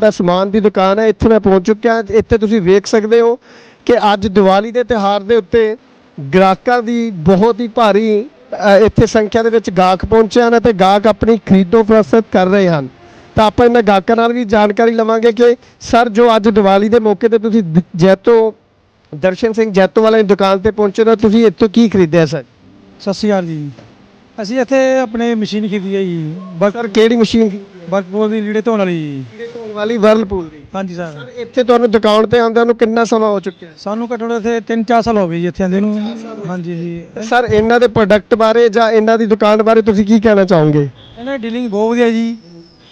ਦਾ ਸਮਾਨ ਦੀ ਦੁਕਾਨ ਹੈ ਇੱਥੇ ਮੈਂ ਪਹੁੰਚ ਚੁੱਕਿਆ। ਇੱਥੇ ਤੁਸੀਂ ਵੇਖ ਸਕਦੇ ਹੋ ਕਿ ਅੱਜ ਦੀਵਾਲੀ ਦੇ ਤਿਉਹਾਰ ਦੇ ਉੱਤੇ ਗ੍ਰਾਹਕਾਂ ਦੀ ਬਹੁਤ ਹੀ ਭਾਰੀ ਇੱਥੇ ਸੰਖਿਆ ਦੇ ਵਿੱਚ ਗਾਹਕ ਪਹੁੰਚੇ ਹਨ ਅਤੇ ਗਾਹਕ ਆਪਣੀ ਖਰੀਦੋ ਫਰਸਤ ਕਰ ਰਹੇ ਹਨ। ਤਾਂ ਆਪਾਂ ਇਹਨਾਂ ਗਾਹਕਾਂ ਨਾਲ ਵੀ ਜਾਣਕਾਰੀ ਲਵਾਂਗੇ ਕਿ ਸਰ ਜੋ ਅੱਜ ਦੀਵਾਲੀ ਦੇ ਮੌਕੇ ਤੇ ਤੁਸੀਂ ਜੈਤੋ ਦਰਸ਼ਨ ਸਿੰਘ ਜੈਤੋ ਵਾਲੇ ਦੀ ਦੁਕਾਨ ਤੇ ਪਹੁੰਚੇ ਹੋ ਤੁਸੀਂ ਇੱਥੋਂ ਕੀ ਖਰੀਦਿਆ ਸਰ? ਸਤਿ ਸ਼੍ਰੀ ਅਕਾਲ ਜੀ। ਅਸੀਂ ਇੱਥੇ ਆਪਣੇ ਮਸ਼ੀਨ ਖਰੀਦੀ ਹੈ ਜੀ। ਸਰ ਕਿਹੜੀ ਮਸ਼ੀਨ ਬਰਕਪੂਲ ਦੀ ਲੀੜੇ ਧੋਣ ਵਾਲੀ ਜੀ। ਵਾਲੀ ਵਰਲਪੂਲ ਦੀ। ਹਾਂਜੀ ਸਰ। ਇੱਥੇ ਤੁਹਾਨੂੰ ਦੁਕਾਨ ਤੇ ਆਉਂਦਿਆਂ ਨੂੰ ਕਿੰਨਾ ਸਮਾਂ ਹੋ ਚੁੱਕਿਆ? ਸਾਨੂੰ ਘੱਟੋ ਘੱਟ ਇੱਥੇ 3-4 ਸਾਲ ਹੋ ਗਏ ਜੀ ਇੱਥੇ ਆਂਦੇ ਨੂੰ। ਹਾਂਜੀ ਜੀ। ਸਰ ਇਹਨਾਂ ਦੇ ਪ੍ਰੋਡਕਟ ਬਾਰੇ ਜਾਂ ਇਹਨਾਂ ਦੀ ਦੁਕਾਨ ਬਾਰੇ ਤੁਸੀਂ ਕੀ ਕਹਿਣਾ ਚਾਹੋਗੇ? ਇਹਨਾਂ ਦੀ ਡੀਲਿੰਗ ਬਹੁਤ ਵਧੀਆ ਜੀ।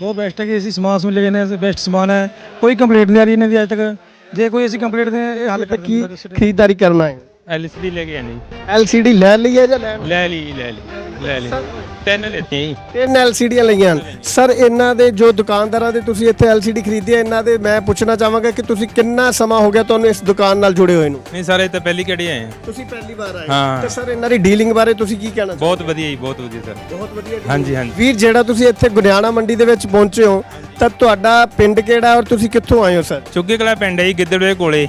ਬਹੁਤ ਬੈਸਟ ਹੈ ਕਿ ਅਸੀਂ ਸਮਾਨ ਸਮਝ ਲਏ ਨੇ ਬੈਸਟ ਸਮਾਨ ਹੈ। ਕੋਈ ਕੰਪਲੀਟ ਨਹੀਂ ਆ ਰਹੀ ਇਹਨਾਂ ਦੀ ਅੱਜ ਤੱਕ। ਜੇ ਕੋਈ ਅਸੀਂ ਕੰਪਲੀਟ ਦੇ ਇਹ ਹੱਲ ਤੇ ਕਰ ਕੀ ਖਰੀਦਦਾਰੀ ਕਰਨਾ ਹੈ? ਐਲਸੀਡੀ ਲੈ ਕੇ ਆਣੀ LCD ਲੈ ਲਈ ਹੈ ਜਾਂ ਲੈ ਲਈ ਲੈ ਲਈ ਲੈ ਲਈ। ਤਿੰਨ ਲੈਤੀਆਂ ਜੀ ਤਿੰਨ LCDਆਂ ਲਈਆਂ ਹਨ। ਸਰ ਇਹਨਾਂ ਦੇ ਜੋ ਦੁਕਾਨਦਾਰਾਂ ਦੇ ਤੁਸੀਂ ਇੱਥੇ LCD ਖਰੀਦੀ ਹੈ ਇਹਨਾਂ ਦੇ ਮੈਂ ਪੁੱਛਣਾ ਚਾਹਾਂਗਾ ਕਿ ਤੁਸੀਂ ਕਿੰਨਾ ਸਮਾਂ ਹੋ ਗਿਆ ਤੁਹਾਨੂੰ ਇਸ ਦੁਕਾਨ ਨਾਲ ਜੁੜੇ ਹੋਏ ਨੂੰ? ਨਹੀਂ ਸਾਰੇ ਤਾਂ ਪਹਿਲੀ ਕਿਹੜੀ ਆਏ ਆ ਤੁਸੀਂ ਪਹਿਲੀ ਵਾਰ ਆਏ ਹਾਂ। ਤੇ ਸਰ ਇਹਨਾਂ ਦੀ ਡੀਲਿੰਗ ਬਾਰੇ ਤੁਸੀਂ ਕੀ ਕਹਿਣਾ ਚਾਹੋਗੇ? ਬਹੁਤ ਵਧੀਆ ਜੀ ਬਹੁਤ ਵਧੀਆ ਸਰ। ਬਹੁਤ ਵਧੀਆ ਹਾਂਜੀ ਹਾਂਜੀ। ਵੀਰ ਜਿਹੜਾ ਤੁਸੀਂ ਇੱਥੇ ਗੁਰਿਆਣਾ ਮੰਡੀ ਦੇ ਵਿੱਚ ਪਹੁੰਚੇ ਹੋ ਤਾਂ ਤੁਹਾਡਾ ਪਿੰਡ ਕਿਹੜਾ ਔਰ ਤੁਸੀਂ ਕਿੱਥੋਂ ਆਏ ਹੋ ਸਰ? ਚੁੱਗੇ ਕਲਾ ਪਿੰਡ ਹੈ ਜੀ ਗਿੱਦੜਵੇ ਕੋਲੇ।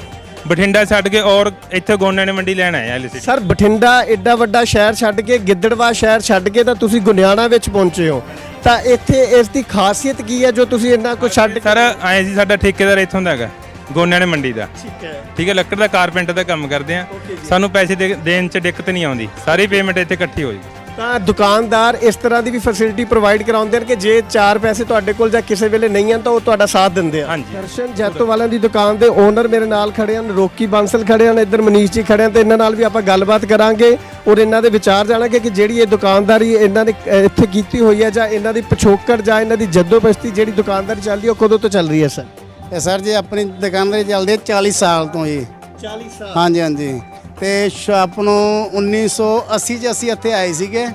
ਬਠਿੰਡਾ ਛੱਡ ਕੇ ਔਰ ਇੱਥੇ ਗੋਨਿਆਂ ਨੇ ਮੰਡੀ ਲੈਣ ਆਏ ਐਲਸੀਡੀ ਸਰ ਬਠਿੰਡਾ ਐਡਾ ਵੱਡਾ ਸ਼ਹਿਰ ਛੱਡ ਕੇ ਗਿੱਦੜਵਾ ਸ਼ਹਿਰ ਛੱਡ ਕੇ ਤਾਂ ਤੁਸੀਂ ਗੁਨਿਆਣਾ ਵਿੱਚ ਪਹੁੰਚੇ ਹੋ। ਤਾਂ ਇੱਥੇ ਇਸ ਦੀ ਖਾਸੀਅਤ ਕੀ ਹੈ ਜੋ ਤੁਸੀਂ ਇੰਨਾ ਕੁਝ ਛੱਡ ਸਰ ਆਏ ਸੀ ਸਾਡਾ ਠੇਕੇਦਾਰ ਇੱਥੋਂ ਦਾ ਹੈਗਾ ਗੋਨਿਆਂ ਨੇ ਮੰਡੀ ਦਾ। ਠੀਕ ਹੈ। ਠੀਕ ਹੈ ਲੱਕੜ ਦਾ ਕਾਰਪੈਂਟਰ ਦਾ ਕੰਮ ਕਰਦੇ ਆ। ਸਾਨੂੰ ਪੈਸੇ ਦੇ- ਦੇਣ ਚ ਦਿੱਕਤ ਨਹੀਂ ਆਉਂਦੀ। ਸਾਰੀ ਪੇਮੈਂਟ ਇੱਥੇ ਇਕੱਠੀ ਹੋ ਜੀ। ਤਾਂ ਦੁਕਾਨਦਾਰ ਇਸ ਤਰ੍ਹਾਂ ਦੀ ਵੀ ਫੈਸਿਲਿਟੀ ਪ੍ਰੋਵਾਈਡ ਕਰਾਉਂਦੇ ਹਨ ਕਿ ਜੇ ਚਾਰ ਪੈਸੇ ਤੁਹਾਡੇ ਕੋਲ ਜਾਂ ਕਿਸੇ ਵੇਲੇ ਨਹੀਂ ਹਨ ਤਾਂ ਉਹ ਤੁਹਾਡਾ ਸਾਥ ਦਿੰਦੇ ਆ ਹਾਂਜੀ। ਦਰਸ਼ਨ ਜੈਤੋ ਵਾਲਿਆਂ ਦੀ ਦੁਕਾਨ ਦੇ ਓਨਰ ਮੇਰੇ ਨਾਲ ਖੜੇ ਹਨ ਰੋਕੀ ਬਾਂਸਲ ਖੜੇ ਹਨ ਇੱਧਰ ਮਨੀਸ਼ ਜੀ ਖੜੇ ਹਨ ਤੇ ਇਹਨਾਂ ਨਾਲ ਵੀ ਆਪਾਂ ਗੱਲਬਾਤ ਕਰਾਂਗੇ ਔਰ ਇਹਨਾਂ ਦੇ ਵਿਚਾਰ ਜਾਣਾਂਗੇ ਕਿ ਜਿਹੜੀ ਇਹ ਦੁਕਾਨਦਾਰੀ ਇਹਨਾਂ ਨੇ ਅਹ, ਇੱਥੇ ਕੀਤੀ ਹੋਈ ਹੈ ਜਾਂ ਇਹਨਾਂ ਦੀ ਪਿਛੋਕੜ ਜਾਂ ਇਹਨਾਂ ਦੀ ਜਦੋਬਸਤੀ ਜਿਹੜੀ ਦੁਕਾਨਦਾਰੀ ਚੱਲਦੀ ਹੈ ਉਹ ਕਦੋਂ ਤੋਂ ਚੱਲ ਰਹੀ ਹੈ ਸਰ? ਇਹ ਸਰ ਜੀ ਆਪਣੀ ਦੁਕਾਨਦਾਰੀ ਚੱਲਦੀ ਹੈ 40 ਸਾਲ ਤੋਂ ਜੀ। 40 ਸਾਲ। ਹਾਂਜੀ ਹਾਂਜੀ। ਤੇ ਸ਼ਾਪ ਨੂੰ 1980 ਚ ਅਸੀਂ ਇੱਥੇ ਆਏ ਸੀਗੇ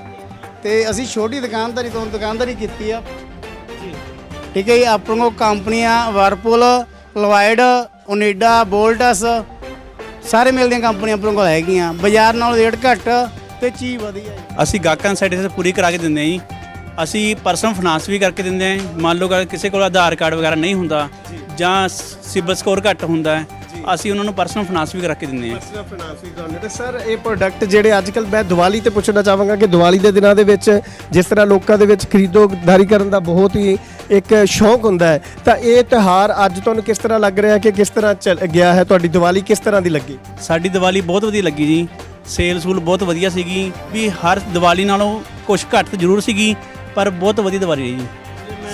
ਤੇ ਅਸੀਂ ਛੋਟੀ ਦੁਕਾਨਦਾਰੀ ਤੋਂ ਦੁਕਾਨਦਾਰੀ ਕੀਤੀ ਆ। ਠੀਕ ਹੈ ਜੀ ਆਪਣੇ ਕੋਲ ਕੰਪਨੀਆਂ ਵਰਪੂਲ ਲਵਾਈਡ ਓਨੀਡਾ ਬੋਲਟਸ ਸਾਰੇ ਮਿਲਦੀਆਂ ਕੰਪਨੀਆਂ ਆਪਣੇ ਕੋਲ ਹੈਗੀਆਂ। ਬਾਜ਼ਾਰ ਨਾਲੋਂ ਰੇਟ ਘੱਟ ਤੇ ਚੀਜ਼ ਵਧੀਆ ਅਸੀਂ ਗਾਹਕਾਂ ਨੂੰ ਸਾਈਡ ਤੇ ਪੂਰੀ ਕਰਾ ਕੇ ਦਿੰਦੇ ਜੀ। ਅਸੀਂ ਪਰਸਨਲ ਫਾਈਨਾਂਸ ਵੀ ਕਰਕੇ ਦਿੰਦੇ ਹਾਂ ਮੰਨ ਲਓ ਕਿਸੇ ਕੋਲ ਆਧਾਰ ਕਾਰਡ ਵਗੈਰਾ ਨਹੀਂ ਹੁੰਦਾ ਜਾਂ। ਸਿਬਲ ਸਕੋਰ ਘੱਟ ਹੁੰਦਾ ਅਸੀਂ ਉਹਨਾਂ ਨੂੰ ਪਰਸਨਲ ਫਾਈਨਾਂਸ ਵੀ ਕਰਕੇ ਦਿੰਦੇ ਹਾਂ। ਪਰਸਨਲ ਫਾਈਨਾਂਸ ਵੀ ਕਰਾਉਂਦੇ ਤੇ ਸਰ ਇਹ ਪ੍ਰੋਡਕਟ ਜਿਹੜੇ ਅੱਜ ਕੱਲ ਮੈਂ ਦੀਵਾਲੀ ਤੇ ਪੁੱਛਣਾ ਚਾਹਾਂਗਾ ਕਿ ਦੀਵਾਲੀ ਦੇ ਦਿਨਾਂ ਦੇ ਵਿੱਚ ਜਿਸ ਤਰ੍ਹਾਂ ਲੋਕਾਂ ਦੇ ਵਿੱਚ ਖਰੀਦੋਦਾਰੀ ਕਰਨ ਦਾ ਬਹੁਤ ਹੀ ਇੱਕ ਸ਼ੌਂਕ ਹੁੰਦਾ ਹੈ ਤਾਂ ਇਹ ਤਿਉਹਾਰ ਅੱਜ ਤੁਹਾਨੂੰ ਕਿਸ ਤਰ੍ਹਾਂ ਲੱਗ ਰਿਹਾ ਕਿ ਕਿਸ ਤਰ੍ਹਾਂ ਚੱਲ ਗਿਆ ਹੈ? ਤੁਹਾਡੀ ਦੀਵਾਲੀ ਕਿਸ ਤਰ੍ਹਾਂ ਦੀ ਲੱਗੀ? ਸਾਡੀ ਦੀਵਾਲੀ ਬਹੁਤ ਵਧੀਆ ਲੱਗੀ ਜੀ। ਸੇਲ ਸੂਲ ਬਹੁਤ ਵਧੀਆ ਸੀਗੀ। ਵੀ ਹਰ ਦੀਵਾਲੀ ਨਾਲੋਂ ਕੁਝ ਘੱਟ ਜ਼ਰੂਰ ਸੀਗੀ ਪਰ ਬਹੁਤ ਵਧੀਆ ਦੀਵਾਲੀ ਰਹੀ ਜੀ।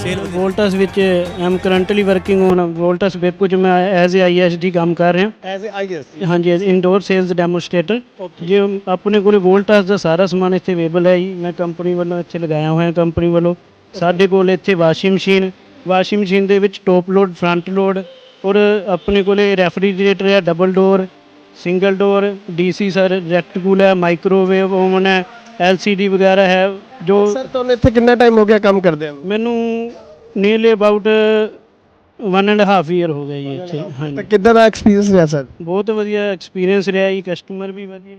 ਸੇਲ ਵੋਲਟਸ ਵਿੱਚ ਆਮ ਕਰੰਟਲੀ ਵਰਕਿੰਗ ਔਨ ਵੋਲਟਸ ਵੇਪਕੋ ਚ ਮੈਂ ਐਜ਼ ਏ ਆਈਐਸਡੀ ਕੰਮ ਕਰ ਰਿਹਾ। ਐਜ਼ ਆਈਐਸ ਹਾਂਜੀ ਐਜ਼ ਇਨਡੋਰ ਸੇਲਸ ਡੈਮੋਸਟ੍ਰੇਟਰ ਜੇ ਆਪਣੇ ਕੋਲੇ ਵੋਲਟਸ ਦਾ ਸਾਰਾ ਸਮਾਨ ਇੱਥੇ ਅਵੇਲੇਬਲ ਹੈ ਜੀ ਮੈਂ ਕੰਪਨੀ ਵੱਲੋਂ ਇੱਥੇ ਲਗਾਇਆ ਹੋਇਆ ਕੰਪਨੀ ਵੱਲੋਂ। ਸਾਡੇ ਕੋਲ ਇੱਥੇ ਵਾਸ਼ਿੰਗ ਮਸ਼ੀਨ ਵਾਸ਼ਿੰਗ ਮਸ਼ੀਨ ਦੇ ਵਿੱਚ ਟੋਪ ਲੋਡ ਫਰੰਟ ਲੋਡ ਔਰ ਆਪਣੇ ਕੋਲੇ ਰੈਫਰੀਜਰੇਟਰ ਹੈ double door single door direct cool ਹੈ ਮਾਈਕ੍ਰੋਵੇਵ ਓਵਨ ਹੈ ਐਲਸੀਡੀ ਵਗੈਰਾ ਹੈ ਜੋ ਸਰ ਤੁਹਾਨੂੰ ਇੱਥੇ ਕਿੰਨਾ ਟਾਈਮ ਹੋ ਗਿਆ ਕੰਮ ਕਰਦੇ ਹੋ ਮੈਨੂੰ nearly about 1 and half year ਹੋ ਗਿਆ ਜੀ ਇੱਥੇ ਤਾਂ ਹਾਂਜੀ। ਕਿੱਦਾਂ ਦਾ ਐਕਸਪੀਰੀਅੰਸ ਰਿਹਾ ਸਰ? ਬਹੁਤ ਵਧੀਆ ਐਕਸਪੀਰੀਅੰਸ ਰਿਹਾ ਜੀ ਕਸਟਮਰ ਵੀ ਵਧੀਆ।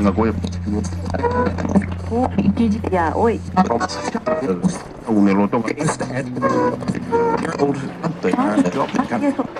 Sangagoya. O Ikijia, oi. O Neloto. Old. Drop.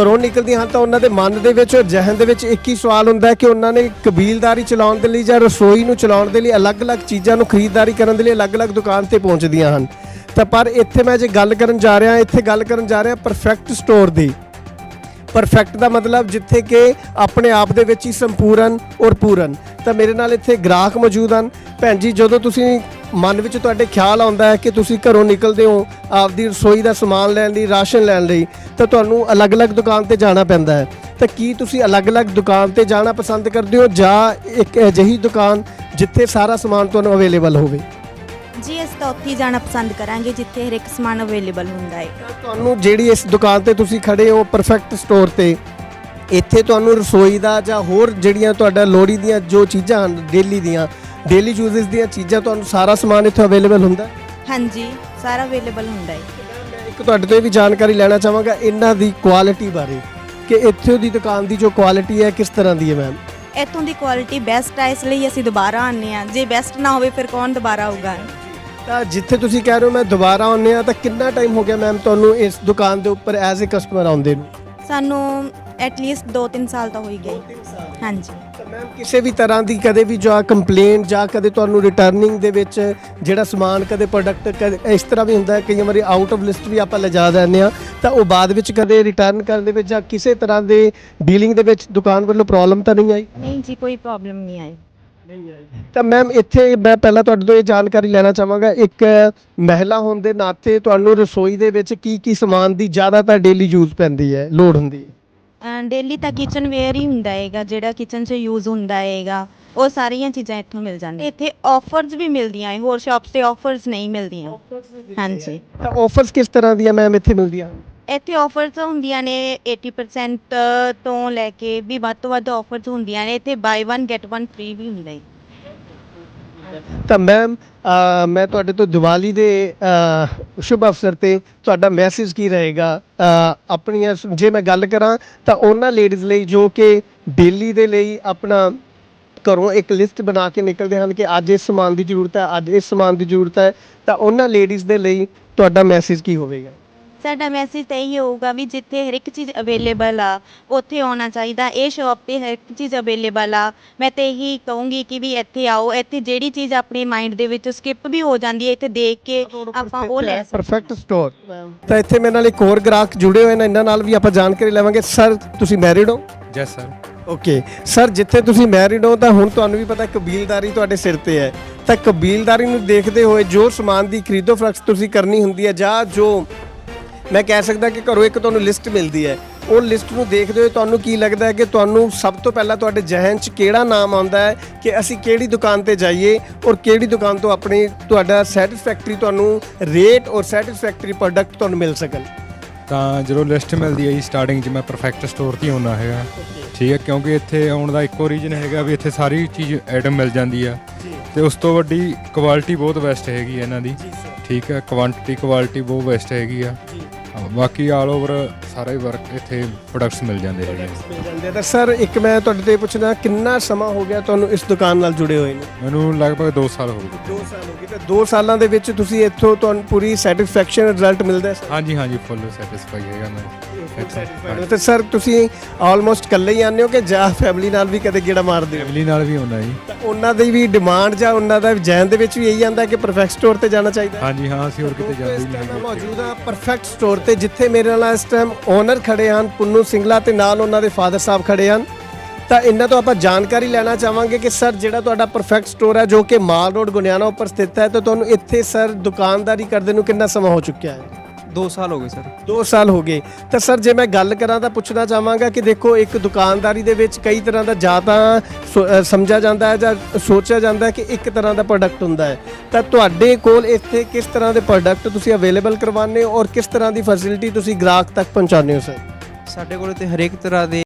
ਘਰੋਂ ਨਿਕਲਦੀਆਂ ਹਨ ਤਾਂ ਉਹਨਾਂ ਦੇ ਮਨ ਦੇ ਵਿੱਚ ਔਰ ਜ਼ਿਹਨ ਦੇ ਵਿੱਚ ਇੱਕ ਹੀ ਸਵਾਲ ਹੁੰਦਾ ਹੈ ਕਿ ਉਹਨਾਂ ਨੇ ਕਬੀਲਦਾਰੀ ਚਲਾਉਣ ਦੇ ਲਈ ਜਾਂ ਰਸੋਈ ਨੂੰ ਚਲਾਉਣ ਦੇ ਲਈ ਅਲੱਗ-ਅਲੱਗ ਚੀਜ਼ਾਂ ਨੂੰ ਖਰੀਦਦਾਰੀ ਕਰਨ ਦੇ ਲਈ ਅਲੱਗ-ਅਲੱਗ ਦੁਕਾਨ ਤੇ ਪਹੁੰਚਦੀਆਂ ਹਨ। ਤਾਂ ਪਰ ਇੱਥੇ ਮੈਂ ਜੇ ਗੱਲ ਕਰਨ ਜਾ ਰਿਹਾ, ਇੱਥੇ ਗੱਲ ਕਰਨ ਜਾ ਰਿਹਾ ਪਰਫੈਕਟ ਸਟੋਰ ਦੀ। ਪਰਫੈਕਟ ਦਾ ਮਤਲਬ ਜਿੱਥੇ ਕਿ ਆਪਣੇ ਆਪ ਦੇ ਵਿੱਚ ਹੀ ਸੰਪੂਰਨ ਔਰ ਪੂਰਨ। ਤਾਂ ਮੇਰੇ ਨਾਲ ਇੱਥੇ ਗ੍ਰਾਹਕ ਮੌਜੂਦ ਹਨ। ਭੈਣ ਜੀ, ਜਦੋਂ ਤੁਸੀਂ ਮਨ ਵਿੱਚ ਤੁਹਾਡੇ ਖਿਆਲ ਆਉਂਦਾ ਹੈ ਕਿ ਤੁਸੀਂ ਘਰੋਂ ਨਿਕਲਦੇ ਹੋ ਆਪਦੀ ਰਸੋਈ ਦਾ ਸਮਾਨ ਲੈਣ ਲਈ ਰਾਸ਼ਨ ਲੈਣ ਲਈ ਤਾਂ ਤੁਹਾਨੂੰ ਅਲੱਗ-ਅਲੱਗ ਦੁਕਾਨ ਤੇ ਜਾਣਾ ਪੈਂਦਾ ਹੈ। ਤਾਂ ਕੀ ਤੁਸੀਂ ਅਲੱਗ-ਅਲੱਗ ਦੁਕਾਨ ਤੇ ਜਾਣਾ ਪਸੰਦ ਕਰਦੇ ਹੋ ਜਾਂ ਇੱਕ ਅਜਿਹੀ ਦੁਕਾਨ ਜਿੱਥੇ ਸਾਰਾ ਸਮਾਨ ਤੁਹਾਨੂੰ ਅਵੇਲੇਬਲ ਹੋਵੇ? ਜੀ ਅਸੀਂ ਤਾਂ ਉੱਥੇ ਹੀ ਜਾਣਾ ਪਸੰਦ ਕਰਾਂਗੇ ਜਿੱਥੇ ਹਰ ਇੱਕ ਸਮਾਨ ਅਵੇਲੇਬਲ ਹੁੰਦਾ ਹੈ। ਤੁਹਾਨੂੰ ਜਿਹੜੀ ਇਸ ਦੁਕਾਨ ਤੇ ਤੁਸੀਂ ਖੜੇ ਹੋ ਪਰਫੈਕਟ ਸਟੋਰ ਤੇ ਇੱਥੇ ਤੁਹਾਨੂੰ ਰਸੋਈ ਦਾ ਜਾਂ ਹੋਰ ਜਿਹੜੀਆਂ ਤੁਹਾਡਾ ਲੋੜੀ ਦੀਆਂ ਜੋ ਚੀਜ਼ਾਂ ਹਨ ਡੇਲੀ ਦੀਆਂ ਡੇਲੀ ਯੂਜ਼ਸ ਦੀਆਂ ਚੀਜ਼ਾਂ ਤੁਹਾਨੂੰ ਸਾਰਾ ਸਮਾਨ ਇੱਥੇ ਅਵੇਲੇਬਲ ਹੁੰਦਾ? ਹੈ? ਹਾਂਜੀ ਸਾਰਾ ਅਵੇਲੇਬਲ ਹੁੰਦਾ ਹੈ। ਮੈਂ ਇੱਕ ਤੁਹਾਡੇ ਤੋਂ ਇਹ ਵੀ ਜਾਣਕਾਰੀ ਲੈਣਾ ਚਾਹਾਂਗਾ ਇਹਨਾਂ ਦੀ ਕੁਆਲਿਟੀ ਬਾਰੇ ਕਿ ਇੱਥੇ ਦੀ ਦੁਕਾਨ ਦੀ ਜੋ ਕੁਆਲਿਟੀ ਹੈ ਕਿਸ ਤਰ੍ਹਾਂ ਦੀ ਹੈ ਮੈਮ ਇੱਥੋਂ ਦੀ ਕੁਆਲਿਟੀ ਬੈਸਟ ਹੈ ਇਸ ਲਈ ਅਸੀਂ ਦੁਬਾਰਾ ਆਉਂਦੇ ਹਾਂ। ਜੇ ਬੈਸਟ ਨਾ ਹੋਵੇ ਫਿਰ ਕੌਣ ਦੁਬਾਰਾ ਆਊਗਾ? ਤਾਂ ਜਿੱਥੇ ਤੁਸੀਂ ਕਹਿ ਰਹੇ ਹੋ ਮੈਂ ਦੁਬਾਰਾ ਆਉਂਦੇ ਆ ਤਾਂ ਕਿੰਨਾ ਟਾਈਮ ਹੋ ਗਿਆ ਮੈਮ ਤੁਹਾਨੂੰ ਇਸ ਦੁਕਾਨ ਦੇ ਉੱਪਰ ਐਜ਼ ਅ ਕਸਟਮਰ ਆਉਂਦੇ ਨੂੰ? ਸਾਨੂੰ ਐਟਲੀਸਟ 2-3 ਸਾਲ ਤਾਂ ਹੋ ਹੀ ਗਏ। ਹਾਂਜੀ। ਮੈਮ ਕਿਸੇ ਵੀ ਤਰ੍ਹਾਂ ਦੀ ਕਦੇ ਵੀ ਜੋ ਕੰਪਲੇਨ ਜਾਂ ਕਦੇ ਤੁਹਾਨੂੰ ਰਿਟਰਨਿੰਗ ਦੇ ਵਿੱਚ ਜਿਹੜਾ ਸਮਾਨ ਕਦੇ ਪ੍ਰੋਡਕਟ ਇਸ ਤਰ੍ਹਾਂ ਵੀ ਹੁੰਦਾ ਹੈ ਕਈ ਵਾਰੀ ਆਊਟ ਆਫ ਲਿਸਟ ਵੀ ਆਪਾਂ ਲਿਜਾ ਦਿੰਦੇ ਆ ਤਾਂ ਉਹ ਬਾਅਦ ਵਿੱਚ ਕਦੇ ਰਿਟਰਨ ਕਰਨ ਦੇ ਵਿੱਚ ਜਾਂ ਕਿਸੇ ਤਰ੍ਹਾਂ ਦੇ ਡੀਲਿੰਗ ਦੇ ਵਿੱਚ ਦੁਕਾਨ ਵੱਲੋਂ ਪ੍ਰੋਬਲਮ ਤਾਂ ਨਹੀਂ ਆਈ? ਨਹੀਂ ਜੀ ਕੋਈ ਪ੍ਰੋਬਲਮ ਨਹੀਂ ਆਈ। ਤਾਂ ਮੈਮ ਇੱਥੇ ਮੈਂ ਪਹਿਲਾਂ ਤੁਹਾਡੇ ਤੋਂ ਇਹ ਜਾਣਕਾਰੀ ਲੈਣਾ ਚਾਹਾਂਗਾ ਇੱਕ ਮਹਿਲਾ ਹੋਣ ਦੇ ਨਾਤੇ ਤੁਹਾਨੂੰ ਰਸੋਈ ਦੇ ਵਿੱਚ ਕੀ ਕੀ ਸਮਾਨ ਦੀ ਜ਼ਿਆਦਾਤਰ ਡੇਲੀ ਯੂਜ਼ ਪੈਂਦੀ ਹੈ ਲੋੜ ਹੁੰਦੀ ਹੈ? ਡੇਲੀ ਤਾਂ ਕਿਚਨ ਵੇਅਰ ਹੀ ਹੁੰਦਾ ਹੈਗਾ ਜਿਹੜਾ ਕਿਚਨ 'ਚ ਯੂਜ਼ ਹੁੰਦਾ ਹੈਗਾ ਉਹ ਸਾਰੀਆਂ ਚੀਜ਼ਾਂ ਇੱਥੋਂ ਮਿਲ ਜਾਂਦੀਆਂ। ਇੱਥੇ ਆਫਰਸ ਵੀ ਮਿਲਦੀਆਂ ਹੈ ਹੋਰ ਸ਼ਾਪਸ ਤੇ ਆਫਰਸ ਨਹੀਂ ਮਿਲਦੀਆਂ। ਹਾਂਜੀ। ਤਾਂ ਆਫਰਸ ਕਿਸ ਤਰ੍ਹਾਂ ਦੀਆਂ ਮੈਮ ਇੱਥੇ ਮਿਲਦੀਆਂ? ਇੱਥੇ ਆਫਰਸ ਹੁੰਦੀਆਂ ਨੇ 80% ਤੋਂ ਲੈ ਕੇ ਵੀ ਵੱਧ ਤੋਂ ਵੱਧ ਆਫਰਸ ਹੁੰਦੀਆਂ ਨੇ ਇੱਥੇ ਬਾਈ 1 ਗੈਟ 1 ਫ੍ਰੀ ਵੀ ਹੁੰਦਾ ਹੈ। ਤਾਂ ਮੈਮ ਮੈਂ ਤੁਹਾਡੇ ਤੋਂ ਦੀਵਾਲੀ ਦੇ ਸ਼ੁਭ ਅਵਸਰ ਤੇ ਤੁਹਾਡਾ ਮੈਸੇਜ ਕੀ ਰਹੇਗਾ? ਆਪਣੀਆਂ, ਜੇ ਮੈਂ ਗੱਲ ਕਰਾਂ, ਤਾਂ ਉਹਨਾਂ ਲੇਡੀਜ਼ ਲਈ ਜੋ ਕਿ ਡੇਲੀ ਦੇ ਲਈ ਆਪਣਾ ਘਰੋਂ ਇੱਕ ਲਿਸਟ ਬਣਾ ਕੇ ਨਿਕਲਦੇ ਹਨ ਕਿ ਅੱਜ ਇਸ ਸਮਾਨ ਦੀ ਜ਼ਰੂਰਤ ਹੈ, ਅੱਜ ਇਸ ਸਮਾਨ ਦੀ ਜ਼ਰੂਰਤ ਹੈ, ਤਾਂ ਉਹਨਾਂ ਲੇਡੀਜ਼ ਦੇ ਲਈ ਤੁਹਾਡਾ ਮੈਸੇਜ ਕੀ ਹੋਵੇਗਾ? ਸਾਡਾ ਮੈਸੇਜ ਤਾਂ ਇਹ ਹੋਊਗਾ ਵੀ ਜਿੱਥੇ ਹਰ ਇੱਕ ਚੀਜ਼ ਅਵੇਲੇਬਲ ਆ ਉੱਥੇ ਆਉਣਾ ਚਾਹੀਦਾ ਇਹ ਸ਼ਾਪ ਤੇ ਹਰ ਇੱਕ ਚੀਜ਼ ਅਵੇਲੇਬਲ ਆ। ਮੈਂ ਤਾਂ ਇਹੀ ਕਹੂੰਗੀ ਕਿ ਵੀ ਇੱਥੇ ਆਓ ਇੱਥੇ ਜਿਹੜੀ ਚੀਜ਼ ਆਪਣੇ ਮਾਈਂਡ ਦੇ ਵਿੱਚ ਸਕਿਪ ਵੀ ਹੋ ਜਾਂਦੀ ਹੈ ਇੱਥੇ ਦੇਖ ਕੇ ਆਪਾਂ ਉਹ ਲੈ ਸਕਦੇ ਪਰਫੈਕਟ ਸਟੋਰ ਤਾਂ ਇੱਥੇ ਮੇਰੇ ਨਾਲ ਇੱਕ ਹੋਰ ਗ੍ਰਾਹਕ ਜੁੜੇ ਹੋਏ ਨੇ ਇਹਨਾਂ ਨਾਲ ਵੀ ਆਪਾਂ ਜਾਣਕਾਰੀ ਲਵਾਂਗੇ। ਸਰ ਤੁਸੀਂ ਮੈਰਿਡ ਹੋ? ਜੈਸ ਸਰ ਓਕੇ ਸਰ ਜਿੱਥੇ ਤੁਸੀਂ ਮੈਰਿਡ ਹੋ ਤਾਂ ਹੁਣ ਤੁਹਾਨੂੰ ਵੀ ਪਤਾ ਕਬੀਲਦਾਰੀ ਤੁਹਾਡੇ ਸਿਰ ਤੇ ਹੈ। ਤਾਂ ਕਬੀਲਦਾਰੀ ਨੂੰ ਦੇਖਦੇ ਹੋਏ ਜੋ ਸਮਾਨ ਦੀ ਖਰੀਦੋ ਫਰਕਸ ਤੁਸੀਂ ਕਰਨੀ ਹੁੰਦੀ ਹੈ ਜਾਂ ਜੋ ਮੈਂ ਕਹਿ ਸਕਦਾ ਕਿ ਘਰੋਂ ਇੱਕ ਤੁਹਾਨੂੰ ਲਿਸਟ ਮਿਲਦੀ ਹੈ। ਉਹ ਲਿਸਟ ਨੂੰ ਦੇਖਦੇ ਹੋਏ ਤੁਹਾਨੂੰ ਕੀ ਲੱਗਦਾ ਹੈ ਕਿ ਤੁਹਾਨੂੰ ਸਭ ਤੋਂ ਪਹਿਲਾਂ ਤੁਹਾਡੇ ਜ਼ਿਹਨ 'ਚ ਕਿਹੜਾ ਨਾਮ ਆਉਂਦਾ ਹੈ ਕਿ ਅਸੀਂ ਕਿਹੜੀ ਦੁਕਾਨ ਤੇ ਜਾਈਏ ਔਰ ਕਿਹੜੀ ਦੁਕਾਨ ਤੋਂ ਆਪਣੀ ਤੁਹਾਡਾ ਸੈਟੀਸਫੈਕਟਰੀ ਤੁਹਾਨੂੰ ਰੇਟ ਔਰ ਸੈਟੀਸਫੈਕਟਰੀ ਪ੍ਰੋਡਕਟ ਤੁਹਾਨੂੰ ਮਿਲ ਸਕਣ? ਤਾਂ ਜਦੋਂ ਲਿਸਟ ਮਿਲਦੀ ਹੈ ਜੀ ਸਟਾਰਟਿੰਗ 'ਚ ਮੈਂ ਪਰਫੈਕਟ ਸਟੋਰ ਤੇ ਆਉਣਾ ਹੈਗਾ। ਠੀਕ ਹੈ ਕਿਉਂਕਿ ਇੱਥੇ ਆਉਣ ਦਾ ਇੱਕੋ ਰੀਜਨ ਹੈਗਾ ਵੀ ਇੱਥੇ ਸਾਰੀ ਚੀਜ਼ ਆਈਟਮ ਮਿਲ ਜਾਂਦੀ ਆ। ਤੇ ਉਸ ਤੋਂ ਵੱਡੀ ਕੁਆਲਿਟੀ ਬਹੁਤ ਬੈਸਟ ਹੈਗੀ ਇਹਨਾਂ ਦੀ। ਠੀਕ ਹੈ ਕੁਆਂਟੀਟੀ ਕੁਆਲਿਟੀ ਬਹੁਤ ਬੈਸਟ ਹੈਗੀ ਆ। ਬਾਕੀ ਆਲ ਓਵਰ ਸਾਰਾ ਵਰਕ ਇੱਥੇ ਪ੍ਰੋਡਕਟਸ ਮਿਲ ਜਾਂਦੇ ਹੈਗੇ ਮਿਲ ਜਾਂਦੇ ਆ। ਤਾਂ ਸਰ ਇੱਕ ਮੈਂ ਤੁਹਾਡੇ ਤੋਂ ਇਹ ਪੁੱਛਣਾ ਕਿੰਨਾ ਸਮਾਂ ਹੋ ਗਿਆ ਤੁਹਾਨੂੰ ਇਸ ਦੁਕਾਨ ਨਾਲ ਜੁੜੇ ਹੋਏ ਨੇ? ਮੈਨੂੰ ਲਗਭਗ 2 ਸਾਲ ਹੋ ਗਏ 2 ਸਾਲ ਹੋ ਗਏ। ਤੇ 2 ਸਾਲਾਂ ਦੇ ਵਿੱਚ ਤੁਸੀਂ ਇੱਥੋਂ ਤੁਹਾਨੂੰ ਪੂਰੀ ਸੈਟੀਸਫੈਕਸ਼ਨ ਰਿਜ਼ਲਟ ਮਿਲਦਾ ਹੈ ਹਾਂਜੀ ਹਾਂਜੀ ਫੁੱਲ ਸੈਟੀਸਫਾਈ ਹੈਗਾ ਮੈਂ। ਇੱਥੇ ਤੇ ਸਰ ਤੁਸੀਂ ਆਲਮੋਸਟ ਇਕੱਲੇ ਹੀ ਆਉਂਦੇ ਹੋ ਕਿ ਜਾਂ ਫੈਮਿਲੀ ਨਾਲ ਵੀ ਕਦੇ ਗੇੜਾ ਮਾਰਦੇ ਹੋ? ਫੈਮਿਲੀ ਨਾਲ ਵੀ ਆਉਣਾ ਜੀ। ਤਾਂ ਉਹਨਾਂ ਦੀ ਵੀ ਡਿਮਾਂਡ ਜਾਂ ਉਹਨਾਂ ਦਾ ਜੈਨ ਦੇ ਵਿੱਚ ਵੀ ਇਹੀ ਆਂਦਾ ਕਿ ਪਰਫੈਕਟ ਸਟੋਰ ਤੇ ਜਾਣਾ ਚਾਹੀਦਾ? ਹਾਂਜੀ ਹਾਂ ਅਸੀਂ ਹੋਰ ਕਿਤੇ ਜਾਂਦੇ ਨਹੀਂ ਮੈਂ ਮੌਜੂਦ ਹਾਂ ਪਰਫੈਕਟ ਸਟੋਰ ਤੇ ਜਿੱਥੇ ਮੇਰੇ ਨਾਲ ਇਸ ਟਾਈਮ ਓਨਰ ਖੜੇ ਹਨ ਪੁੰਨੂ ਸਿੰਗਲਾ ਤੇ ਨਾਲ ਉਹਨਾਂ ਦੇ ਫਾਦਰ ਸਾਹਿਬ ਖੜੇ ਹਨ। ਤਾਂ ਇਹਨਾਂ ਤੋਂ ਆਪਾਂ ਜਾਣਕਾਰੀ ਲੈਣਾ ਚਾਹਾਂਗੇ ਕਿ ਸਰ ਜਿਹੜਾ ਤੁਹਾਡਾ ਪਰਫੈਕਟ ਸਟੋਰ ਹੈ ਜੋ ਕਿ ਮਾਲ ਰੋਡ ਗੁਨਿਆਣਾ ਉੱਪਰ ਸਥਿਤ ਹੈ ਤਾਂ ਤੁਹਾਨੂੰ ਇੱਥੇ ਸਰ ਦੁਕਾਨਦਾਰੀ ਕਰਦੇ ਨੂੰ ਕਿੰਨਾ ਸਮਾਂ ਹੋ ਚੁੱਕਿਆ ਹੈ? 2 ਸਾਲ ਹੋ ਗਏ ਸਰ। 2 ਸਾਲ ਹੋ ਗਏ। ਤਾਂ ਸਰ ਜੇ ਮੈਂ ਗੱਲ ਕਰਾਂ ਤਾਂ ਪੁੱਛਣਾ ਚਾਹਾਂਗਾ ਕਿ ਦੇਖੋ ਇੱਕ ਦੁਕਾਨਦਾਰੀ ਦੇ ਵਿੱਚ ਕਈ ਤਰ੍ਹਾਂ ਦਾ ਜਾਂ ਤਾਂ ਸਮਝਿਆ ਜਾਂਦਾ ਹੈ ਜਾਂ ਸੋਚਿਆ ਜਾਂਦਾ ਹੈ ਕਿ ਇੱਕ ਤਰ੍ਹਾਂ ਦਾ ਪ੍ਰੋਡਕਟ ਹੁੰਦਾ ਹੈ। ਤਾਂ ਤੁਹਾਡੇ ਕੋਲ ਇੱਥੇ ਕਿਸ ਤਰ੍ਹਾਂ ਦੇ ਪ੍ਰੋਡਕਟ ਤੁਸੀਂ ਅਵੇਲੇਬਲ ਕਰਵਾਉਂਦੇ ਹੋ ਔਰ ਕਿਸ ਤਰ੍ਹਾਂ ਦੀ ਫੈਸਿਲਿਟੀ ਤੁਸੀਂ ਗ੍ਰਾਹਕ ਤੱਕ ਪਹੁੰਚਾਉਂਦੇ ਹੋ ਸਰ? ਸਾਡੇ ਕੋਲ ਤੇ ਹਰੇਕ ਤਰ੍ਹਾਂ ਦੇ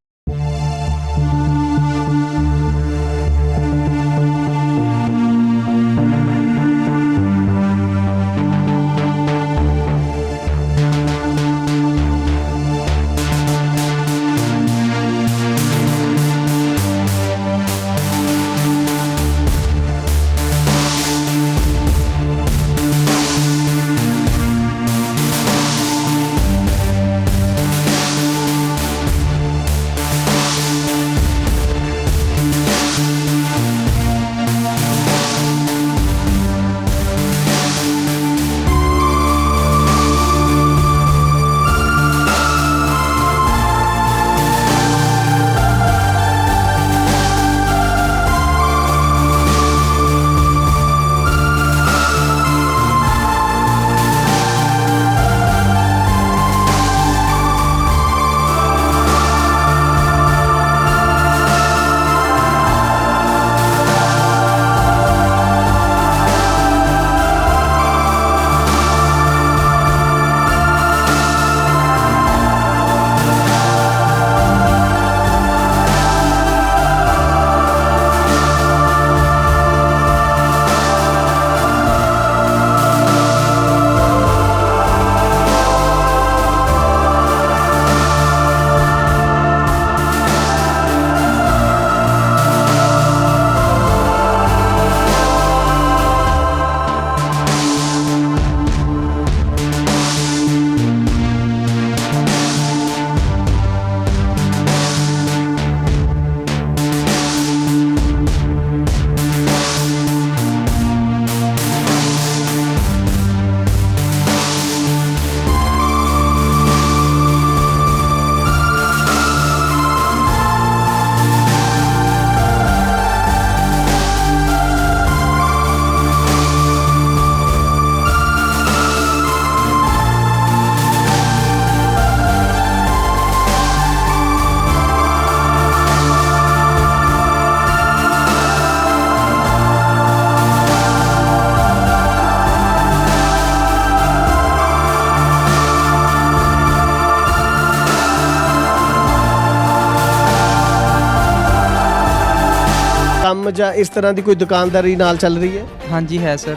ਕੰਮ ਜਾਂ ਇਸ ਤਰ੍ਹਾਂ ਦੀ ਕੋਈ ਦੁਕਾਨਦਾਰੀ ਨਾਲ ਚੱਲ ਰਹੀ ਹੈ? ਹਾਂਜੀ ਹੈ ਸਰ।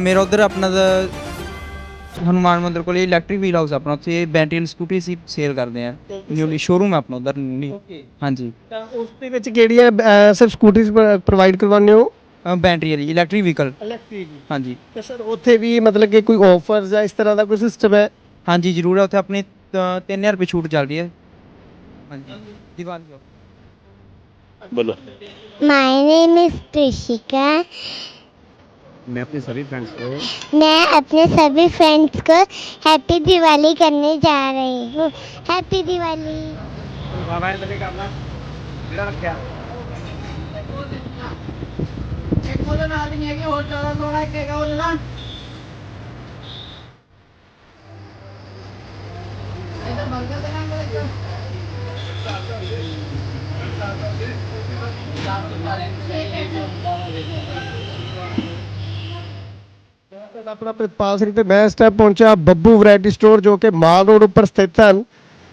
ਮੇਰਾ ਉਧਰ ਆਪਣਾ ਦਾ ਹਨੂਮਾਨ ਮੰਦਿਰ ਕੋਲ ਇਲੈਕਟ੍ਰਿਕ ਵੀਲ ਹਾਊਸ ਆਪਣਾ ਉੱਥੇ ਬੈਟਰੀ ਸਕੂਟੀ ਸੀ ਸੇਲ ਕਰਦੇ ਆ ਨਿਊਲੀ ਸ਼ੋਰੂਮ ਹੈ ਆਪਣਾ ਉਧਰ ਹਾਂਜੀ। ਤਾਂ ਉਸ ਦੇ ਵਿੱਚ ਕਿਹੜੀਆਂ ਅਹ, ਸਿਰਫ ਸਕੂਟਰੀਜ਼ ਪ੍ਰੋਵਾਈਡ ਕਰਵਾਉਂਦੇ ਹੋ? ਬੈਟਰੀ ਵਾਲੀ ਇਲੈਕਟ੍ਰਿਕ ਵਹੀਕਲ ਇਲੈਕਟ੍ਰਿਕ ਹਾਂਜੀ। ਤੇ ਸਰ ਉੱਥੇ ਵੀ ਮਤਲਬ ਕਿ ਕੋਈ ਆਫਰ ਜਾਂ ਇਸ ਤਰ੍ਹਾਂ ਦਾ ਕੋਈ ਸਿਸਟਮ ਹੈ? ਹਾਂਜੀ ਜ਼ਰੂਰ ਹੈ ਉੱਥੇ ਆਪਣੀ 3000 ਰੁਪਏ ਛੂਟ ਚੱਲ ਰਹੀ ਹੈ। ਹਾਂਜੀ। ਦੀਵਾਲੀ बोलो। माय नेम इज़ प्रिशिका मैं अपने सभी फ्रेंड्स को मैं अपने सभी फ्रेंड्स को हैप्पी दिवाली करने जा रही हूँ। हैप्पी दिवाली। Thank you. ਆਪਣਾ ਪ੍ਰਿਤਪਾਲ ਸਿੰਘ ਤੇ ਮੈਂ ਇਸ ਟਾਈਮ ਪਹੁੰਚਿਆ ਬੱਬੂ ਵੈਰਾਈਟੀ ਸਟੋਰ ਜੋ ਕਿ ਮਾਲ ਰੋਡ ਉੱਪਰ ਸਥਿਤ ਹਨ।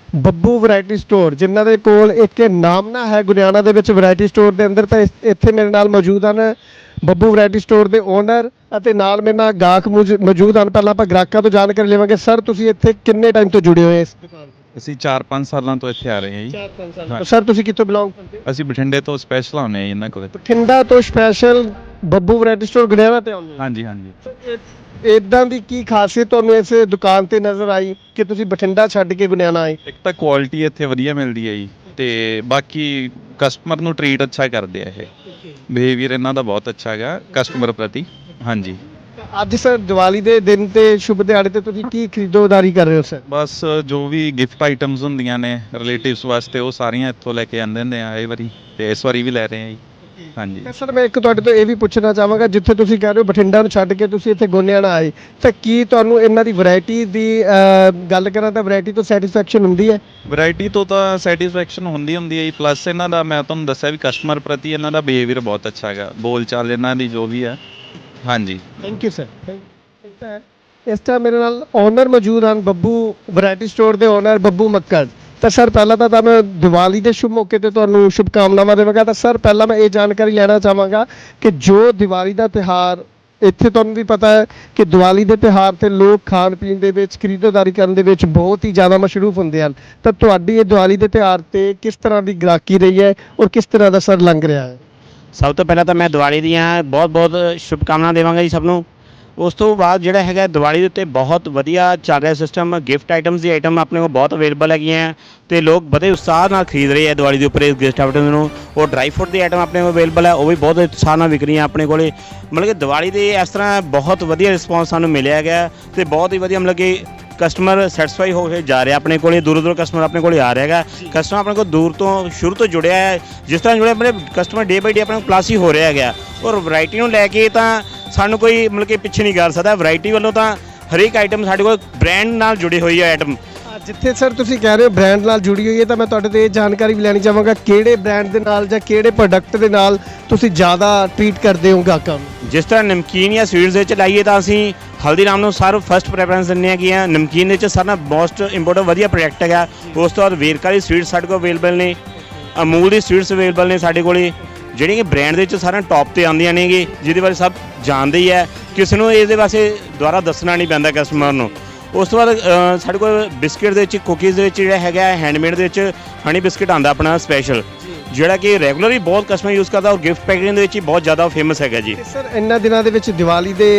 ਬੱਬੂ ਵੈਰਾਈਟੀ ਸਟੋਰ ਜਿਨ੍ਹਾਂ ਦੇ ਕੋਲ ਇੱਕ ਇਹ ਨਾਮਨਾ ਹੈ ਗੁਰਿਆਣਾ ਦੇ ਵਿੱਚ ਵੈਰਾਈਟੀ ਸਟੋਰ ਦੇ ਅੰਦਰ ਤਾਂ ਇੱਥੇ ਮੇਰੇ ਨਾਲ ਮੌਜੂਦ ਹਨ ਬੱਬੂ ਵੈਰਾਈਟੀ ਸਟੋਰ ਦੇ ਓਨਰ ਅਤੇ ਨਾਲ ਮੇਰੇ ਨਾਲ ਗਾਹਕ ਮੌਜੂਦ ਹਨ। ਪਹਿਲਾਂ ਆਪਾਂ ਗ੍ਰਾਹਕਾਂ ਤੋਂ ਜਾਣਕਾਰੀ ਲਵਾਂਗੇ। ਸਰ ਤੁਸੀਂ ਇੱਥੇ ਕਿੰਨੇ ਟਾਈਮ ਤੋਂ ਜੁੜੇ ਹੋਏ ਇਸ ਦੁਕਾਨ ਅਸੀਂ 4-5 ਸਾਲਾਂ ਤੋਂ ਇੱਥੇ ਆ ਰਹੇ ਹਾਂ ਜੀ। 4-5 ਸਾਲ ਸਰ ਤੁਸੀਂ ਕਿੱਥੋਂ ਬਿਲੋਂਗ ਕਰਦੇ ਹੋ ਅਸੀਂ ਬਠਿੰਡੇ ਤੋਂ ਸਪੈਸ਼ਲ ਆਉਂਦੇ ਹਾਂ ਇਹਨਾਂ ਕੋਲੇ। ਬਠਿੰਡਾ ਤੋਂ special Babbu variety store Guriana ਤੇ ਆਉਂਦੇ ਹਾਂਜੀ ਹਾਂਜੀ। ਇਦਾਂ ਦੀ ਕੀ ਖਾਸੀਅਤ ਤੁਹਾਨੂੰ ਇਸ ਦੁਕਾਨ ਤੇ ਨਜ਼ਰ ਆਈ ਕਿ ਤੁਸੀਂ ਬਠਿੰਡਾ ਛੱਡ ਕੇ ਗੁਰਿਆਣਾ ਆਏ? ਇੱਕ ਤਾਂ ਕੁਆਲਿਟੀ ਇੱਥੇ ਵਧੀਆ ਮਿਲਦੀ ਹੈ ਜੀ ਤੇ ਬਾਕੀ ਕਸਟਮਰ ਨੂੰ ਟਰੀਟ ਅੱਛਾ ਕਰਦੇ ਆ ਇਹ। ਬਿਹੇਵੀਅਰ ਇਹਨਾਂ ਦਾ ਬਹੁਤ ਅੱਛਾ ਹੈਗਾ ਕਸਟਮਰ ਪ੍ਰਤੀ। ਹਾਂਜੀ। ਅੱਜ ਸਰ ਦੀਵਾਲੀ ਦੇ ਦਿਨ ਤੇ ਸ਼ੁਭ ਦਿਹਾੜੇ ਤੇ ਤੁਸੀਂ ਕੀ ਖਰੀਦੋਦਾਰੀ ਕਰ ਰਹੇ ਹੋ ਸਰ? ਬਸ ਜੋ ਵੀ ਗਿਫਟ ਆਈਟਮਸ ਹੁੰਦੀਆਂ ਨੇ ਰਿਲੇਟਿਵਸ ਵਾਸਤੇ ਉਹ ਸਾਰੀਆਂ ਇੱਥੋਂ ਲੈ ਕੇ ਆਉਂਦੇ ਹੁੰਦੇ ਆ ਇਹ ਵਾਰੀ ਤੇ ਇਸ ਵਾਰੀ ਵੀ ਲੈ ਰਹੇ ਆ ਜੀ। ਹਾਂਜੀ। ਤੇ ਸਰ ਮੈਂ ਇੱਕ ਤੁਹਾਡੇ ਤੋਂ ਇਹ ਵੀ ਪੁੱਛਣਾ ਚਾਹਾਂਗਾ ਜਿੱਥੇ ਤੁਸੀਂ ਕਹਿ ਰਹੇ ਹੋ ਬਠਿੰਡਾ ਨੂੰ ਛੱਡ ਕੇ ਤੁਸੀਂ ਇੱਥੇ ਗੋਨਿਆਣਾ ਆਏ ਤਾਂ ਕੀ ਤੁਹਾਨੂੰ ਇਹਨਾਂ ਦੀ ਵੈਰਾਈਟੀ ਦੀ ਅਹ, ਗੱਲ ਕਰਾਂ ਤਾਂ ਵੈਰਾਈਟੀ ਤੋਂ ਸੈਟੀਸਫੈਕਸ਼ਨ ਹੁੰਦੀ ਹੈ? ਵੈਰਾਈਟੀ ਤੋਂ ਤਾਂ ਸੈਟੀਸਫੈਕਸ਼ਨ ਹੁੰਦੀ ਹੁੰਦੀ ਹੈ ਜੀ ਪਲੱਸ ਇਹਨਾਂ ਦਾ ਮੈਂ ਤੁਹਾਨੂੰ ਦੱਸਿਆ ਵੀ ਕਸਟਮਰ ਪ੍ਰਤੀ ਇਹਨਾਂ ਦਾ ਬਿਹੇਵੀਅਰ ਬਹੁਤ ਅੱਛਾ ਹੈਗਾ ਬੋਲ ਚਾਲ ਇਹਨਾਂ ਦੀ ਜੋ ਵੀ ਹੈ ਹਾਂਜੀ। ਥੈਂਕ ਯੂ ਸਰ ਇਸ ਟਾਈਮ ਮੇਰੇ ਨਾਲ ਓਨਰ ਮੌਜੂਦ ਹਨ, ਬੱਬੂ ਵੈਰਾਈਟੀ ਸਟੋਰ ਦੇ ਓਨਰ ਬੱਬੂ ਮੱਕੜ। ਤਾਂ ਸਰ ਪਹਿਲਾਂ ਤਾਂ ਮੈਂ ਦੀਵਾਲੀ ਦੇ ਸ਼ੁਭ ਮੌਕੇ ਤੇ ਤੁਹਾਨੂੰ ਸ਼ੁਭ ਕਾਮਨਾਵਾਂ ਦੇਵਾਂਗਾ। ਤਾਂ ਸਰ ਪਹਿਲਾਂ ਮੈਂ ਇਹ ਜਾਣਕਾਰੀ ਲੈਣਾ ਚਾਹਾਂਗਾ ਕਿ ਜੋ ਦੀਵਾਲੀ ਦਾ ਤਿਹਾਰ ਇੱਥੇ ਤੁਹਾਨੂੰ ਵੀ ਪਤਾ ਹੈ ਕਿ ਦੀਵਾਲੀ ਦੇ ਤਿਹਾਰ ਤੇ ਲੋਕ ਖਾਣ ਪੀਣ ਦੇ ਵਿੱਚ, ਖਰੀਦਦਾਰੀ ਕਰਨ ਦੇ ਵਿੱਚ ਬਹੁਤ ਹੀ ਜ਼ਿਆਦਾ ਮਸ਼ਰੂਫ ਹੁੰਦੇ ਹਨ। ਤਾਂ ਤੁਹਾਡੀ ਇਹ ਦੀਵਾਲੀ ਦੇ ਤਿਹਾਰ ਤੇ ਕਿਸ ਤਰ੍ਹਾਂ ਦੀ ਗ੍ਰਾਹਕੀ ਰਹੀ ਹੈ ਔਰ ਕਿਸ ਤਰ੍ਹਾਂ ਦਾ ਸਰ ਲੰਘ ਰਿਹਾ ਹੈ? ਸਭ ਤੋਂ ਪਹਿਲਾਂ ਤਾਂ ਮੈਂ ਦੀਵਾਲੀ ਦੀਆਂ ਬਹੁਤ ਬਹੁਤ ਸ਼ੁਭਕਾਮਨਾ ਦੇਵਾਂਗਾ ਜੀ ਸਭ ਨੂੰ। ਉਸ ਤੋਂ ਬਾਅਦ ਜਿਹੜਾ ਹੈਗਾ ਦੀਵਾਲੀ ਦੇ ਉੱਤੇ ਬਹੁਤ ਵਧੀਆ ਚੱਲ ਰਿਹਾ ਸਿਸਟਮ ਗਿਫਟ ਆਈਟਮਸ ਦੀ ਆਈਟਮ ਆਪਣੇ ਕੋਲ ਬਹੁਤ ਅਵੇਲੇਬਲ ਹੈਗੀਆਂ। ਤੇ ਲੋਕ ਬੜੇ ਉਤਸ਼ਾਹ ਨਾਲ ਖਰੀਦ ਰਹੇ ਆ ਦੀਵਾਲੀ ਦੇ ਉੱਪਰ ਇਸ ਗਿਫਟ ਆਈਟਮ ਨੂੰ। ਉਹ ਡਰਾਈ ਫਰੂਟ ਦੀ ਆਈਟਮ ਆਪਣੇ ਕੋਲ ਅਵੇਲੇਬਲ ਹੈ, ਉਹ ਵੀ ਬਹੁਤ ਉਤਸ਼ਾਹ ਨਾਲ ਵਿਕ ਰਹੀਆਂ ਆਪਣੇ ਕੋਲੇ। ਮਤਲਬ ਕਿ ਦੀਵਾਲੀ ਦੇ ਇਸ ਤਰ੍ਹਾਂ ਬਹੁਤ ਵਧੀਆ ਰਿਸਪੌਂਸ ਸਾਨੂੰ ਮਿਲਿਆ ਗਿਆ ਤੇ ਬਹੁਤ ਹੀ ਵਧੀਆ ਮਤਲਬ ਕਿ ਕਸਟਮਰ ਸੈਟੀਸਫਾਈ ਹੋ ਕੇ ਜਾ ਰਿਹਾ ਆਪਣੇ ਕੋਲੇ ਦੂਰੋਂ ਦੂਰੋਂ ਕਸਟਮਰ ਆਪਣੇ ਕੋਲੇ ਆ ਰਿਹਾ ਹੈਗਾ। ਕਸਟਮਰ ਆਪਣੇ ਕੋਲ ਦੂਰ ਤੋਂ ਸ਼ੁਰੂ ਤੋਂ ਜੁੜਿਆ ਹੈ। ਜਿਸ ਤਰ੍ਹਾਂ ਜੁੜਿਆ ਆਪਣੇ ਕਸਟਮਰ ਡੇ ਬਾਈ ਡੇ ਆਪਣੇ ਕੋਲ ਪਲੱਸ ਹੀ ਹੋ ਰਿਹਾ ਹੈਗਾ। ਔਰ ਵੈਰਾਈਟੀ ਨੂੰ ਲੈ ਕੇ ਤਾਂ ਸਾਨੂੰ ਕੋਈ ਮਤਲਬ ਕਿ ਪਿੱਛੇ ਨਹੀਂ ਕਰ ਸਕਦਾ। ਵੈਰਾਈਟੀ ਵੱਲੋਂ ਤਾਂ ਹਰੇਕ ਆਈਟਮ ਸਾਡੇ ਕੋਲ ਬ੍ਰਾਂਡ ਨਾਲ ਜੁੜੀ ਹੋਈ ਹੈ ਆਈਟਮ ਜਿੱਥੇ ਸਰ ਤੁਸੀਂ ਕਹਿ ਰਹੇ ਹੋ ਬ੍ਰਾਂਡ ਨਾਲ ਜੁੜੀ ਹੋਈ ਹੈ, ਤਾਂ ਮੈਂ ਤੁਹਾਡੇ ਤੋਂ ਇਹ ਜਾਣਕਾਰੀ ਵੀ ਲੈਣੀ ਚਾਹਾਂਗਾ ਕਿਹੜੇ ਬ੍ਰਾਂਡ ਦੇ ਨਾਲ ਜਾਂ ਕਿਹੜੇ ਪ੍ਰੋਡਕਟ ਦੇ ਨਾਲ ਤੁਸੀਂ ਜ਼ਿਆਦਾ ਟ੍ਰੀਟ ਕਰਦੇ ਹੋ ਗਾਹਕਾਂ ਨੂੰ? ਜਿਸ ਤਰ੍ਹਾਂ ਨਮਕੀਨ ਜਾਂ ਸਵੀਟਸ ਦੇ ਵਿੱਚ ਲਾਈਏ ਤਾਂ ਅਸੀਂ ਹਲਦੀਰਾਮ ਨੂੰ ਸਰ ਫਸਟ ਪ੍ਰੈਫਰੈਂਸ ਦਿੰਦੇ ਹਾਂ ਕਿ ਇਹ ਨਮਕੀਨ ਦੇ ਵਿੱਚ ਸਾਡਾ ਨਾਲ ਮੋਸਟ ਇੰਪੋਰਟੈਂਟ ਵਧੀਆ ਪ੍ਰੋਡਕਟ ਹੈਗਾ। ਉਸ ਤੋਂ ਬਾਅਦ ਵੇਰਕਾ ਦੀ ਸਵੀਟਸ ਸਾਡੇ ਕੋਲ ਅਵੇਲੇਬਲ ਨੇ, ਅਮੂਲ ਦੀ ਸਵੀਟਸ ਅਵੇਲੇਬਲ ਨੇ ਸਾਡੇ ਕੋਲੇ, ਜਿਹੜੀਆਂ ਕਿ ਬ੍ਰਾਂਡ ਦੇ ਵਿੱਚ ਸਾਰਿਆਂ ਟੌਪ ਤੇ ਆਉਂਦੀਆਂ ਨੇਗੇ, ਜਿਹਦੇ ਬਾਰੇ ਸਭ ਜਾਣਦੇ ਹੀ ਹੈ। ਕਿਸੇ ਨੂੰ ਇਹਦੇ ਵਾਸਤੇ ਦੁਬਾਰਾ ਦੱਸਣਾ ਨਹੀਂ ਪੈਂਦਾ ਕਸਟਮਰ ਨੂੰ। ਉਸ ਤੋਂ ਬਾਅਦ ਸਾਡੇ ਕੋਲ ਬਿਸਕਿਟ ਦੇ ਵਿੱਚ ਕੁਕੀਜ਼ ਦੇ ਵਿੱਚ ਜਿਹੜਾ ਹੈਗਾ ਹੈਂਡਮੇਡ ਦੇ ਵਿੱਚ ਹਨੀ ਬਿਸਕਿਟ ਆਂਦਾ ਆਪਣਾ ਸਪੈਸ਼ਲ ਜਿਹੜਾ ਕਿ ਰੈਗੂਲਰਲੀ ਬਹੁਤ ਕਸਟਮਰ ਯੂਜ਼ ਕਰਦਾ ਔਰ ਗਿਫਟ ਪੈਕਿੰਗ ਦੇ ਵਿੱਚ ਹੀ ਬਹੁਤ ਜ਼ਿਆਦਾ ਫੇਮਸ ਹੈਗਾ ਜੀ। ਸਰ ਇਹਨਾਂ ਦਿਨਾਂ ਦੇ ਵਿੱਚ ਦੀਵਾਲੀ ਦੇ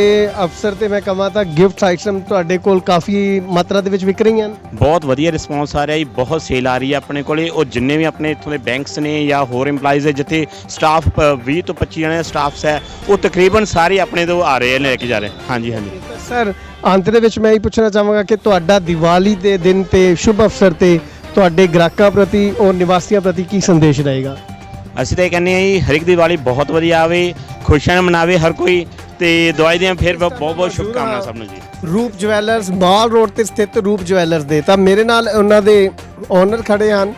ਅਵਸਰ ਤੇ ਮੈਂ ਕਹਾਂ ਤਾਂ ਗਿਫਟ ਆਈਟਮ ਤੁਹਾਡੇ ਕੋਲ ਕਾਫੀ ਮਾਤਰਾ ਦੇ ਵਿੱਚ ਵਿਕ ਰਹੀਆਂ ਹਨ ਬਹੁਤ ਵਧੀਆ ਰਿਸਪੌਂਸ ਆ ਰਿਹਾ ਜੀ ਬਹੁਤ ਸੇਲ ਆ ਰਹੀ ਹੈ ਆਪਣੇ ਕੋਲੇ ਉਹ ਜਿੰਨੇ ਵੀ ਆਪਣੇ ਇੱਥੋਂ ਦੇ ਬੈਂਕਸ ਨੇ ਜਾਂ ਹੋਰ EMPLOYEES ਹੈ ਜਿੱਥੇ ਸਟਾਫ 20 ਤੋਂ 25 ਜਣੇ ਸਟਾਫਸ ਹੈ ਉਹ ਤਕਰੀਬਨ ਸਾਰੇ ਆਪਣੇ ਤੋਂ ਆ ਰਹੇ ਹੈ ਲੈ ਕੇ ਜਾ ਰਹੇ। ਹਾਂਜੀ ਹਾਂਜੀ। ਸਰ ਅੰਤ ਦੇ ਵਿੱਚ ਮੈਂ ਇਹ ਪੁੱਛਣਾ ਚਾਹਾਂਗਾ ਕਿ ਤੁਹਾਡਾ ਦੀਵਾਲੀ ਦੇ ਦਿਨ ਤੇ ਸ਼ੁਭ ਅਵਸਰ ਤੇ ਤੁਹਾਡੇ ਗ੍ਰਾਹਕਾਂ ਪ੍ਰਤੀ ਔਰ ਨਿਵਾਸੀਆਂ ਪ੍ਰਤੀ ਕੀ ਸੰਦੇਸ਼ ਰਹੇਗਾ? ਅਸੀਂ ਤਾਂ ਇਹ ਕਹਿੰਦੇ ਹਾਂ ਜੀ ਹਰ ਇੱਕ ਦੀਵਾਲੀ ਬਹੁਤ ਵਧੀਆ ਆਵੇ ਖੁਸ਼ੀਆਂ ਮਨਾਵੇ ਹਰ ਕੋਈ ਤੇ ਦਵਾਈ ਦੀਆਂ ਫਿਰ ਬਹੁਤ ਬਹੁਤ ਸ਼ੁਭਕਾਮਨਾ ਸਭ ਨੂੰ ਜੀ। ਰੂਪ ਜਵੈਲਰਸ ਮਾਲ ਰੋਡ ਤੇ ਸਥਿਤ ਰੂਪ ਜਵੈਲਰਸ ਦੇ। ਤਾਂ ਮੇਰੇ ਨਾਲ ਉਹਨਾਂ ਦੇ ਓਨਰ ਖੜੇ ਹਨ।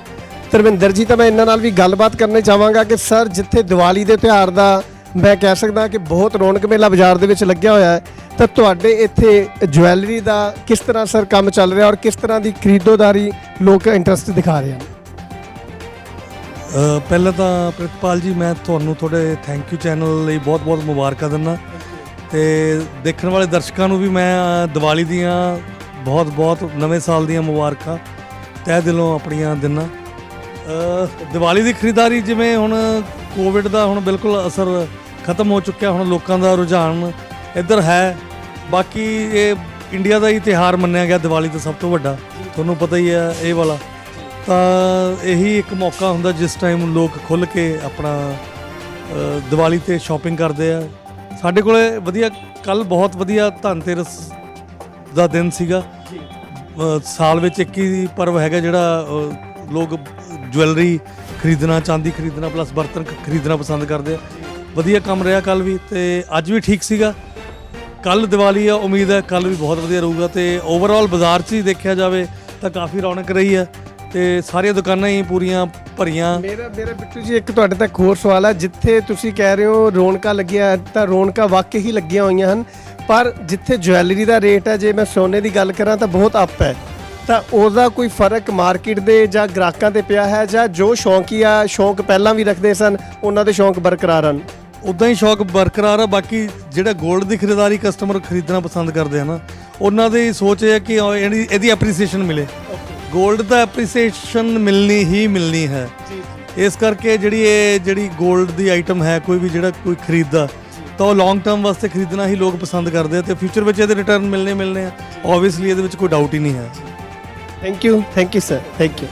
ਧਰਮਿੰਦਰ ਜੀ ਤਾਂ ਮੈਂ ਇਹਨਾਂ ਨਾਲ ਵੀ ਗੱਲਬਾਤ ਕਰਨੀ ਚਾਹਾਂਗਾ ਕਿ ਸਰ ਜਿੱਥੇ ਦੀਵਾਲੀ ਦੇ ਤਿਉਹਾਰ ਦਾ ਮੈਂ ਕਹਿ ਸਕਦਾ ਕਿ ਬਹੁਤ ਰੌਣਕ ਮੇਲਾ ਬਾਜ਼ਾਰ ਦੇ ਵਿੱਚ ਲੱਗਿਆ ਹੋਇਆ ਹੈ ਤਾਂ ਤੁਹਾਡੇ ਇੱਥੇ ਜਵੈਲਰੀ ਦਾ ਕਿਸ ਤਰ੍ਹਾਂ ਸਰ ਕੰਮ ਚੱਲ ਰਿਹਾ ਔਰ ਕਿਸ ਤਰ੍ਹਾਂ ਦੀ ਖਰੀਦੋਦਾਰੀ ਲੋਕ ਇੰਟਰਸਟ ਦਿਖਾ ਰਹੇ ਹਨ? ਅ, ਪਹਿਲਾਂ ਤਾਂ ਪ੍ਰਿਤਪਾਲ ਜੀ ਮੈਂ ਤੁਹਾਨੂੰ ਤੁਹਾਡੇ ਥੈਂਕ ਯੂ ਚੈਨਲ ਲਈ ਬਹੁਤ-ਬਹੁਤ ਮੁਬਾਰਕਾਂ ਦਿੰਦਾ। ਤੇ ਦੇਖਣ ਵਾਲੇ ਦਰਸ਼ਕਾਂ ਨੂੰ ਵੀ ਮੈਂ ਅ, ਦੀਵਾਲੀ ਦੀਆਂ ਬਹੁਤ-ਬਹੁਤ ਨਵੇਂ ਸਾਲ ਦੀਆਂ ਮੁਬਾਰਕਾਂ ਤਹਿ ਦਿਲੋਂ ਆਪਣੀਆਂ ਦਿੰਦਾ। ਅ, ਦੀਵਾਲੀ ਦੀ ਖਰੀਦਦਾਰੀ ਜਿਵੇਂ ਹੁਣ ਕੋਵਿਡ ਦਾ ਹੁਣ ਬਿਲਕੁਲ ਅਸਰ ਖਤਮ ਹੋ ਚੁੱਕਿਆ ਹੁਣ ਲੋਕਾਂ ਦਾ ਰੁਝਾਨ ਇੱਧਰ ਹੈ। ਬਾਕੀ ਇਹ ਇੰਡੀਆ ਦਾ ਹੀ ਤਿਹਾਰ ਮੰਨਿਆ ਗਿਆ ਦੀਵਾਲੀ ਤਾਂ ਸਭ ਤੋਂ ਵੱਡਾ। ਤੁਹਾਨੂੰ ਪਤਾ ਹੀ ਹੈ ਇਹ ਵਾਲਾ। ਤਾਂ ਇਹੀ ਇੱਕ ਮੌਕਾ ਹੁੰਦਾ ਜਿਸ ਟਾਈਮ ਲੋਕ ਖੁੱਲ ਕੇ ਆਪਣਾ ਅ, ਦੀਵਾਲੀ ਤੇ ਸ਼ਾਪਿੰਗ ਕਰਦੇ ਆ। ਸਾਡੇ ਕੋਲੇ ਵਧੀਆ ਕੱਲ ਬਹੁਤ ਵਧੀਆ ਧਨਤੇਰਸ ਦਾ ਦਿਨ ਸੀਗਾ। ਸਾਲ ਵਿੱਚ ਇੱਕ ਹੀ ਪਰਵ ਹੈਗਾ ਜਿਹੜਾ ਲੋਕ ਜੁਐਲਰੀ ਖਰੀਦਣਾ ਚਾਂਦੀ ਖਰੀਦਣਾ ਪਲੱਸ ਬਰਤਨ ਖਰੀਦਣਾ ਪਸੰਦ ਕਰਦੇ ਆ। ਵਧੀਆ ਕੰਮ ਰਿਹਾ ਕੱਲ ਵੀ ਤੇ ਅੱਜ ਵੀ ਠੀਕ ਸੀਗਾ। ਕੱਲ ਦੀਵਾਲੀ ਆ, ਉਮੀਦ ਹੈ ਕੱਲ ਵੀ ਬਹੁਤ ਵਧੀਆ ਰਹੂਗਾ ਤੇ ਓਵਰਆਲ ਬਾਜ਼ਾਰ 'ਚ ਹੀ ਦੇਖਿਆ ਜਾਵੇ ਤਾਂ ਕਾਫੀ ਰੌਣਕ ਰਹੀ ਹੈ ਤੇ ਸਾਰੀਆਂ ਦੁਕਾਨਾਂ ਹੀ ਪੂਰੀਆਂ ਭਰੀਆਂ। ਮੇਰਾ ਮੇਰਾ ਬਿੱਟੂ ਜੀ, ਇੱਕ ਤੁਹਾਡੇ ਤੱਕ ਹੋਰ ਸਵਾਲ ਹੈ ਜਿੱਥੇ ਤੁਸੀਂ ਕਹਿ ਰਹੇ ਹੋ ਰੌਣਕਾਂ ਲੱਗੀਆਂ, ਤਾਂ ਰੌਣਕਾਂ ਵਾਕਈ ਹੀ ਲੱਗੀਆਂ ਹੋਈਆਂ ਹਨ। ਪਰ ਜਿੱਥੇ ਜੁਐਲਰੀ ਦਾ ਰੇਟ ਹੈ, ਜੇ ਮੈਂ ਸੋਨੇ ਦੀ ਗੱਲ ਕਰਾਂ, ਤਾਂ ਬਹੁਤ ਅਪ ਹੈ। ਤਾਂ ਉਹਦਾ ਕੋਈ ਫ਼ਰਕ ਮਾਰਕੀਟ ਦੇ ਜਾਂ ਗ੍ਰਾਹਕਾਂ ਤੇ ਪਿਆ ਹੈ, ਜਾਂ ਜੋ ਸ਼ੌਂਕੀਆ ਸ਼ੌਂਕ ਪਹਿਲਾਂ ਵੀ ਰੱਖਦੇ ਸਨ, ਉਹਨਾਂ ਦੇ ਸ਼ੌਂਕ ਬਰਕਰਾਰ ਹਨ? ਉਦਾਂ ਹੀ ਸ਼ੌਕ ਬਰਕਰਾਰ ਆ ਬਾਕੀ ਜਿਹੜਾ 골ਡ ਦੀ ਖਰੀਦਦਾਰੀ ਕਸਟਮਰ ਖਰੀਦਣਾ ਪਸੰਦ ਕਰਦੇ ਹਨ ਉਹਨਾਂ ਦੀ ਸੋਚ ਇਹ ਹੈ ਕਿ ਇਹਦੀ ਇਹਦੀ ਐਪਰੀਸੀਏਸ਼ਨ ਮਿਲੇ। 골ਡ ਦਾ ਐਪਰੀਸੀਏਸ਼ਨ ਮਿਲਣੀ ਹੀ ਮਿਲਣੀ ਹੈ। ਇਸ ਕਰਕੇ ਜਿਹੜੀ ਇਹ ਜਿਹੜੀ 골ਡ ਦੀ ਆਈਟਮ ਹੈ ਕੋਈ ਵੀ ਜਿਹੜਾ ਕੋਈ ਖਰੀਦਦਾ ਤਾਂ ਉਹ ਲੌਂਗ ਟਰਮ ਵਾਸਤੇ ਖਰੀਦਣਾ ਹੀ ਲੋਕ ਪਸੰਦ ਕਰਦੇ ਆ ਤੇ ਫਿਊਚਰ ਵਿੱਚ ਇਹਦੇ ਰਿਟਰਨ ਮਿਲਨੇ ਮਿਲਨੇ ਆ। ਆਬਵੀਅਸਲੀ ਇਹਦੇ ਵਿੱਚ ਕੋਈ ਡਾਊਟ ਹੀ ਨਹੀਂ ਹੈ। Thank you thank you sir thank you